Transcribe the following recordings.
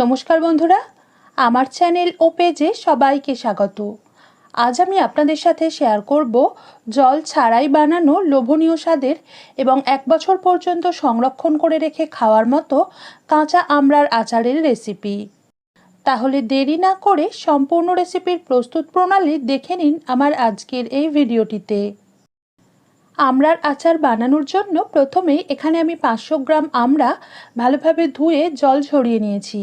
নমস্কার বন্ধুরা, আমার চ্যানেল ও পেজে সবাইকে স্বাগত। আজ আমি আপনাদের সাথে শেয়ার করব জল ছাড়াই বানানো লোভনীয় স্বাদের এবং এক বছর পর্যন্ত সংরক্ষণ করে রেখে খাওয়ার মতো কাঁচা আমড়ার আচারের রেসিপি তাহলে দেরি না করে সম্পূর্ণ রেসিপির প্রস্তুত প্রণালী দেখে নিন আমার আজকের এই ভিডিওটিতে। আমড়ার আচার বানানোর জন্য প্রথমেই এখানে আমি পাঁচশো গ্রাম আমড়া ভালোভাবে ধুয়ে জল ঝরিয়ে নিয়েছি।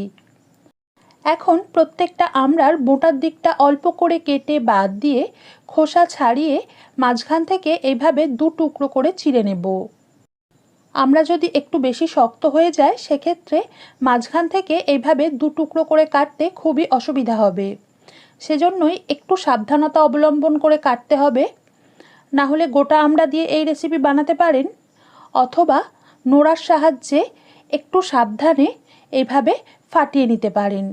এখন প্রত্যেকটা আমড়ার বোটার দিকটা অল্প করে কেটে বাদ দিয়ে খোসা ছাড়িয়ে মাঝখান থেকে এইভাবে দু টুকরো করে চিড়ে নেব। আমরা যদি একটু বেশি শক্ত হয়ে যায়, সেক্ষেত্রে মাঝখান থেকে এইভাবে দু টুকরো করে কাটতে খুবই অসুবিধা হবে। সেজন্যই একটু সাবধানতা অবলম্বন করে কাটতে হবে। না হলে গোটা আমরা দিয়ে এই রেসিপি বানাতে পারেন, অথবা নোড়ার সাহায্যে একটু সাবধানে এইভাবে ফাটিয়ে নিতে পারেন।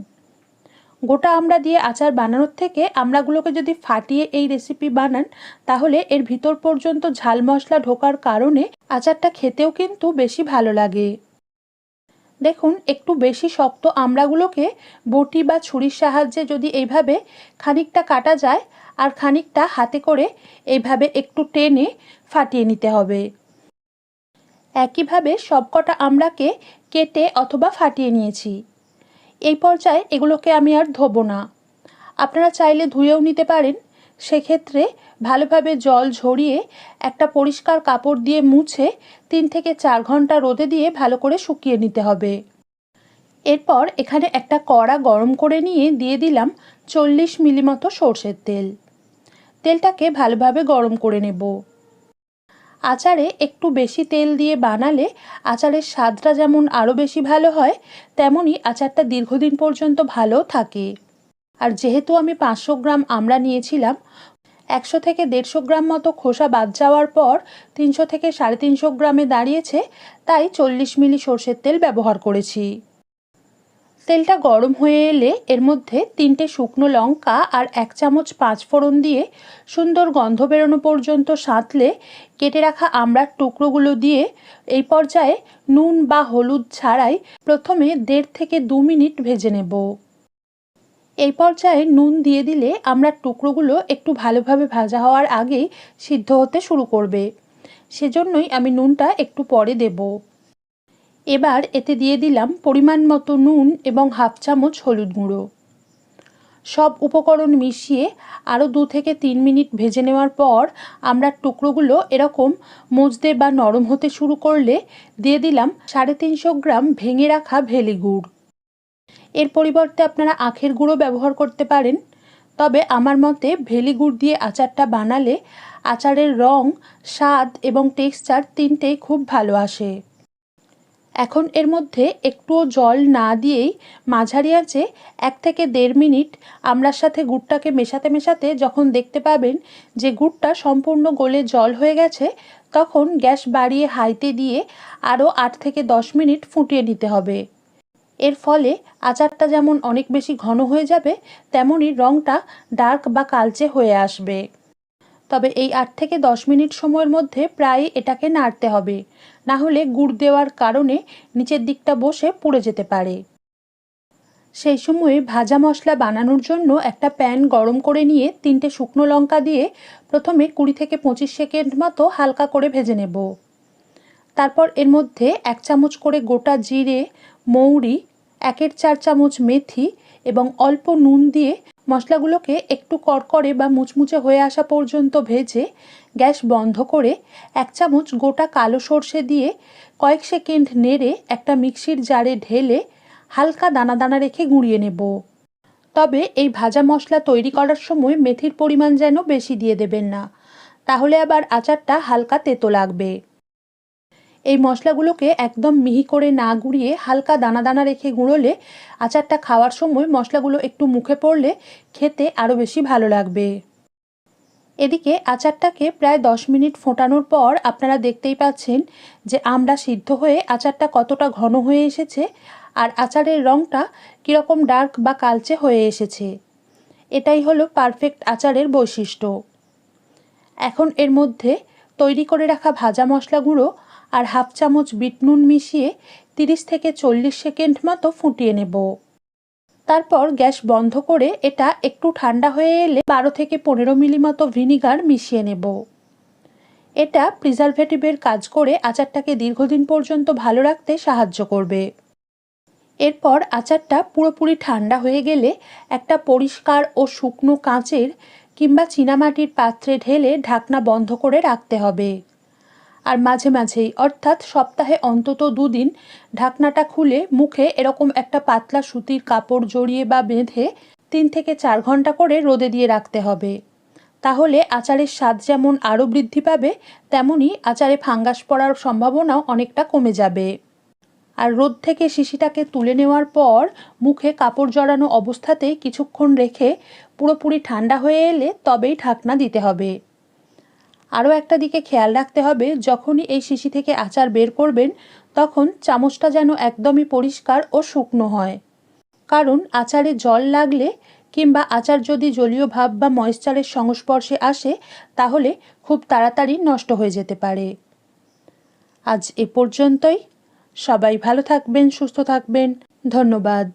গোটা আমড়া দিয়ে আচার বানানোর থেকে আমড়াগুলোকে যদি ফাটিয়ে এই রেসিপি বানান, তাহলে এর ভিতর পর্যন্ত ঝাল মশলা ঢোকার কারণে আচারটা খেতেও কিন্তু বেশি ভালো লাগে। দেখুন, একটু বেশি শক্ত আমড়াগুলোকে বটি বা ছুরির সাহায্যে যদি এইভাবে খানিকটা কাটা যায় আর খানিকটা হাতে করে এইভাবে একটু টেনে ফাটিয়ে নিতে হবে। একইভাবে সবকটা আমড়াকে কেটে অথবা ফাটিয়ে নিয়েছি। এই পর্যায়ে এগুলোকে আমি আর ধোবো না। আপনারা চাইলে ধুয়েও নিতে পারেন। সেক্ষেত্রে ভালোভাবে জল ঝরিয়ে একটা পরিষ্কার কাপড় দিয়ে মুছে তিন থেকে চার ঘণ্টা রোদে দিয়ে ভালো করে শুকিয়ে নিতে হবে। এরপর এখানে একটা কড়া গরম করে নিয়ে দিয়ে দিলাম চল্লিশ মিলি মতো সর্ষের তেল। তেলটাকে ভালোভাবে গরম করে নেব। আচারে একটু বেশি তেল দিয়ে বানালে আচারের স্বাদটা যেমন আরও বেশি ভালো হয় তেমনই আচারটা দীর্ঘদিন পর্যন্ত ভালো থাকে। আর যেহেতু আমি পাঁচশো গ্রাম আমরা নিয়েছিলাম, একশো থেকে দেড়শো গ্রাম মতো খোসা বাদ যাওয়ার পর তিনশো থেকে সাড়ে তিনশো গ্রামে দাঁড়িয়েছে, তাই চল্লিশ মিলি সর্ষের তেল ব্যবহার করেছি। তেলটা গরম হয়ে এলে এর মধ্যে তিনটে শুকনো লঙ্কা আর এক চামচ পাঁচ ফোড়ন দিয়ে সুন্দর গন্ধ বেরোনো পর্যন্ত সাঁতলে কেটে রাখা আমড়ার টুকরোগুলো দিয়ে এই পর্যায়ে নুন বা হলুদ ছাড়াই প্রথমে দেড় থেকে দু মিনিট ভেজে নেব। এই পর্যায়ে নুন দিয়ে দিলে আমরা টুকরোগুলো একটু ভালোভাবে ভাজা হওয়ার আগেই সিদ্ধ হতে শুরু করবে। সেজন্যই আমি নুনটা একটু পরে দেবো। এবার এতে দিয়ে দিলাম পরিমাণ মতো নুন এবং হাফ চামচ হলুদ গুঁড়ো। সব উপকরণ মিশিয়ে আরও দু থেকে তিন মিনিট ভেজে নেওয়ার পর আমরা টুকরোগুলো এরকম মজদে বা নরম হতে শুরু করলে দিয়ে দিলাম সাড়ে তিনশো গ্রাম ভেঙে রাখা ভেলি গুড়। এর পরিবর্তে আপনারা আখের গুঁড়ো ব্যবহার করতে পারেন, তবে আমার মতে ভেলি গুড় দিয়ে আচারটা বানালে আচারের রং, স্বাদ এবং টেক্সচার তিনটেই খুব ভালো আসে। এখন এর মধ্যে একটুও জল না দিয়েই মাঝারি আঁচে এক থেকে দেড় মিনিট আমড়ার সাথে গুড়টাকে মেশাতে মেশাতে যখন দেখতে পাবেন যে গুড়টা সম্পূর্ণ গলে জল হয়ে গেছে, তখন গ্যাস বাড়িয়ে হাইতে দিয়ে আরও আট থেকে দশ মিনিট ফুটিয়ে নিতে হবে। এর ফলে আচারটা যেমন অনেক বেশি ঘন হয়ে যাবে তেমনই রঙটা ডার্ক বা কালচে হয়ে আসবে। তবে এই আট থেকে দশ মিনিট সময়ের মধ্যে প্রায় এটাকে নাড়তে হবে। না হলে গুড় দেওয়ার কারণে নিচের দিকটা বসে পুড়ে যেতে পারে। সেই সময়ে ভাজা মশলা বানানোর জন্য একটা প্যান গরম করে নিয়ে তিনটে শুকনো লঙ্কা দিয়ে প্রথমে কুড়ি থেকে পঁচিশ সেকেন্ড মতো হালকা করে ভেজে নেব। তারপর এর মধ্যে এক চামচ করে গোটা জিরে, মৌরি, একের চার চামচ মেথি এবং অল্প নুন দিয়ে মশলাগুলোকে একটু কড়কড়ে বা মুচমুচে হয়ে আসা পর্যন্ত ভেজে গ্যাস বন্ধ করে এক চামচ গোটা কালো সর্ষে দিয়ে কয়েক সেকেন্ড নেড়ে একটা মিক্সির জারে ঢেলে হালকা দানা দানা রেখে গুঁড়িয়ে নেব। তবে এই ভাজা মশলা তৈরি করার সময় মেথির পরিমাণ যেন বেশি দিয়ে দেবেন না। তাহলে আবার আচারটা হালকা তেতো লাগবে। এই মশলাগুলোকে একদম মিহি করে না গুঁড়িয়ে হালকা দানা দানা রেখে গুঁড়োলে আচারটা খাওয়ার সময় মশলাগুলো একটু মুখে পড়লে খেতে আরও বেশি ভালো লাগবে। এদিকে আচারটাকে প্রায় দশ মিনিট ফোটানোর পর আপনারা দেখতেই পাচ্ছেন যে আমরা সিদ্ধ হয়ে আচারটা কতটা ঘন হয়ে এসেছে আর আচারের রঙটা কীরকম ডার্ক বা কালচে হয়ে এসেছে। এটাই হলো পারফেক্ট আচারের বৈশিষ্ট্য। এখন এর মধ্যে তৈরি করে রাখা ভাজা মশলা গুঁড়ো আর হাফ চামচ বিট নুন মিশিয়ে তিরিশ থেকে চল্লিশ সেকেন্ড মতো ফুটিয়ে নেব। তারপর গ্যাস বন্ধ করে এটা একটু ঠান্ডা হয়ে এলে বারো থেকে পনেরো মিলি মতো ভিনিগার মিশিয়ে নেব। এটা প্রিজারভেটিভের কাজ করে আচারটাকে দীর্ঘদিন পর্যন্ত ভালো রাখতে সাহায্য করবে। এরপর আচারটা পুরোপুরি ঠান্ডা হয়ে গেলে একটা পরিষ্কার ও শুকনো কাঁচের কিংবা চীনামাটির পাত্রে ঢেলে ঢাকনা বন্ধ করে রাখতে হবে। আর মাঝে মাঝেই, অর্থাৎ সপ্তাহে অন্তত দুদিন, ঢাকনাটা খুলে মুখে এরকম একটা পাতলা সুতির কাপড় জড়িয়ে বা বেঁধে তিন থেকে চার ঘণ্টা করে রোদে দিয়ে রাখতে হবে। তাহলে আচারের স্বাদ যেমন আরও বৃদ্ধি পাবে তেমনই আচারে ফাঙ্গাস পড়ার সম্ভাবনাও অনেকটা কমে যাবে। আর রোদ থেকে শিশিটাকে তুলে নেওয়ার পর মুখে কাপড় জড়ানো অবস্থাতেই কিছুক্ষণ রেখে পুরোপুরি ঠান্ডা হয়ে এলে তবেই ঢাকনা দিতে হবে। আরও একটা দিকে খেয়াল রাখতে হবে, যখনই এই শিশি থেকে আচার বের করবেন, তখন চামচটা যেন একদমই পরিষ্কার ও শুকনো হয়। কারণ আচারে জল লাগলে কিংবা আচার যদি জলীয় ভাব বা ময়েশ্চারের সংস্পর্শে আসে, তাহলে খুব তাড়াতাড়ি নষ্ট হয়ে যেতে পারে। আজ এ পর্যন্তই। সবাই ভালো থাকবেন, সুস্থ থাকবেন। ধন্যবাদ।